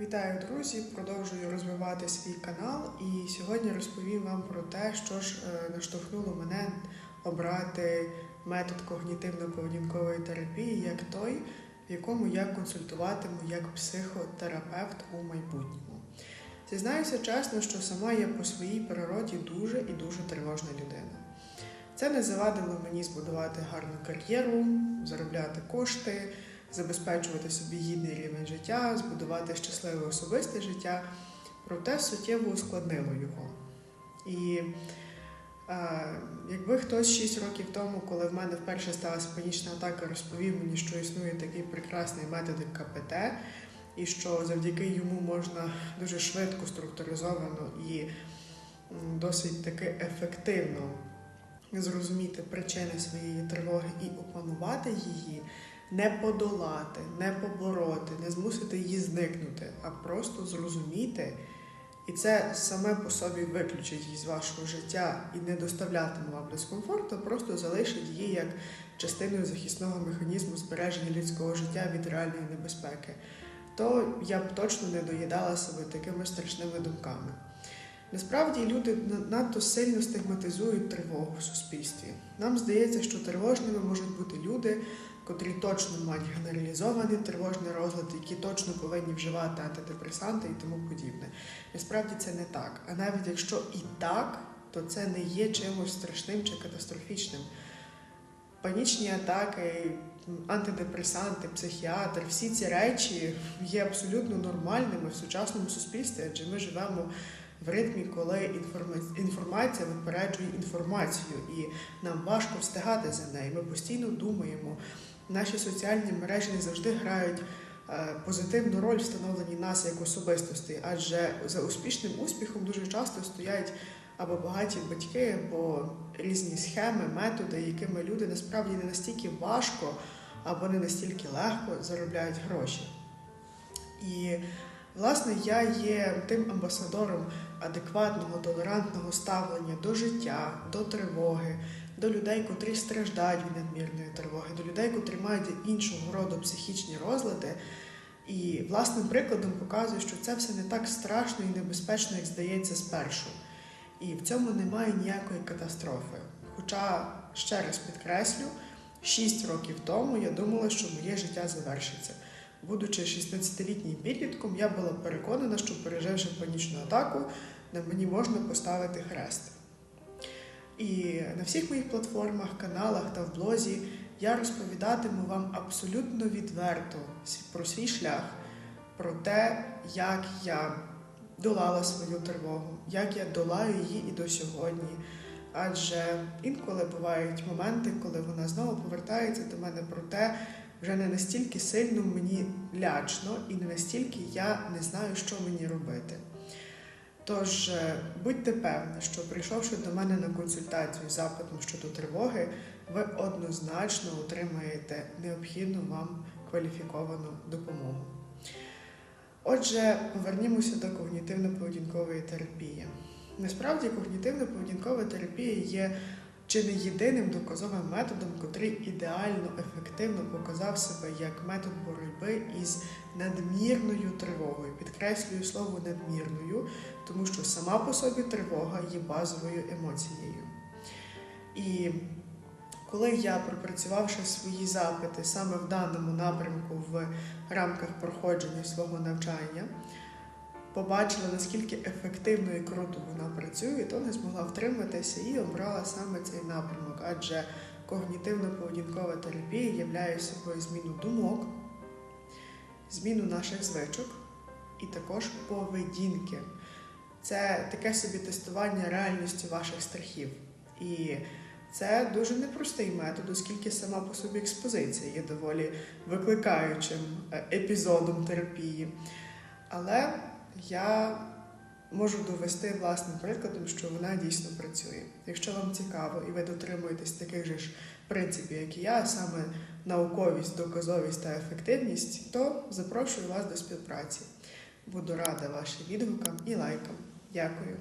Вітаю, друзі! Продовжую розвивати свій канал і сьогодні розповім вам про те, що ж е, наштовхнуло мене обрати метод когнітивно-поведінкової терапії як той, в якому я консультуватиму як психотерапевт у майбутньому. Зізнаюся чесно, що сама я по своїй природі дуже і дуже тривожна людина. Це не завадило мені збудувати гарну кар'єру, заробляти кошти забезпечувати собі гідний рівень життя, збудувати щасливе особисте життя, проте суттєво ускладнило його. І е, якби хтось 6 років тому, коли в мене вперше сталася панічна атака, розповів мені, що існує такий прекрасний метод КПТ, і що завдяки йому можна дуже швидко, структуризовано і досить таки ефективно зрозуміти причини своєї тривоги і опанувати її, не подолати, не побороти, не змусити її зникнути, а просто зрозуміти. І це саме по собі виключить її з вашого життя і не доставлятиме вам дискомфорту, а просто залишить її як частиною захисного механізму збереження людського життя від реальної небезпеки, то я б точно не доїдала себе такими страшними думками. Насправді люди надто сильно стигматизують тривогу в суспільстві. Нам здається, що тривожними можуть бути люди, котрі точно мають генералізований тривожний розлад, які точно повинні вживати антидепресанти і тому подібне. Насправді це не так. А навіть якщо і так, то це не є чимось страшним чи катастрофічним. Панічні атаки, антидепресанти, психіатр, всі ці речі є абсолютно нормальними в сучасному суспільстві, адже ми живемо в ритмі, коли інформація випереджує інформацію, і нам важко встигати за нею. Ми постійно думаємо. Наші соціальні мережі не завжди грають е, позитивну роль встановлені нас як особистості, адже за успішним успіхом дуже часто стоять або багаті батьки, або різні схеми, методи, якими люди насправді не настільки важко або не настільки легко заробляють гроші. І Власне, я є тим амбасадором адекватного, толерантного ставлення до життя, до тривоги, до людей, котрі страждають від надмірної тривоги, до людей, котрі мають іншого роду психічні розлади. І власним прикладом показую, що це все не так страшно і небезпечно, як здається спершу. І в цьому немає ніякої катастрофи. Хоча, ще раз підкреслю, 6 років тому я думала, що моє життя завершиться. Будучи 16-літнім підлітком, я була переконана, що переживши панічну атаку, на мені можна поставити хрест. І на всіх моїх платформах, каналах та в блозі я розповідатиму вам абсолютно відверто про свій шлях, про те, як я долала свою тривогу, як я долаю її і до сьогодні. Адже інколи бувають моменти, коли вона знову повертається до мене про те, вже не настільки сильно мені лячно і не настільки я не знаю, що мені робити. Тож е, будьте певні, що прийшовши до мене на консультацію з запитом щодо тривоги, ви однозначно отримаєте необхідну вам кваліфіковану допомогу. Отже, повернімося до когнітивно-поведінкової терапії. Насправді, когнітивно-поведінкова терапія є чи не єдиним доказовим методом, котрий ідеально ефективно показав себе як метод боротьби із надмірною тривогою. Підкреслюю слово надмірною, тому що сама по собі тривога є базовою емоцією. І коли я, пропрацювавши свої запити саме в даному напрямку в рамках проходження свого навчання, побачила, наскільки ефективно і круто вона працює, то не змогла втриматися і обрала саме цей напрямок, адже когнітивно-поведінкова терапія являє собою зміну думок, зміну наших звичок і також поведінки. Це таке собі тестування реальності ваших страхів. І це дуже непростий метод, оскільки сама по собі експозиція є доволі викликаючим е, епізодом терапії. Але я можу довести власним прикладом, що вона дійсно працює. Якщо вам цікаво і ви дотримуєтесь таких же ж принципів, як і я, саме науковість, доказовість та ефективність, то запрошую вас до співпраці. Буду рада вашим відгукам і лайкам. Дякую.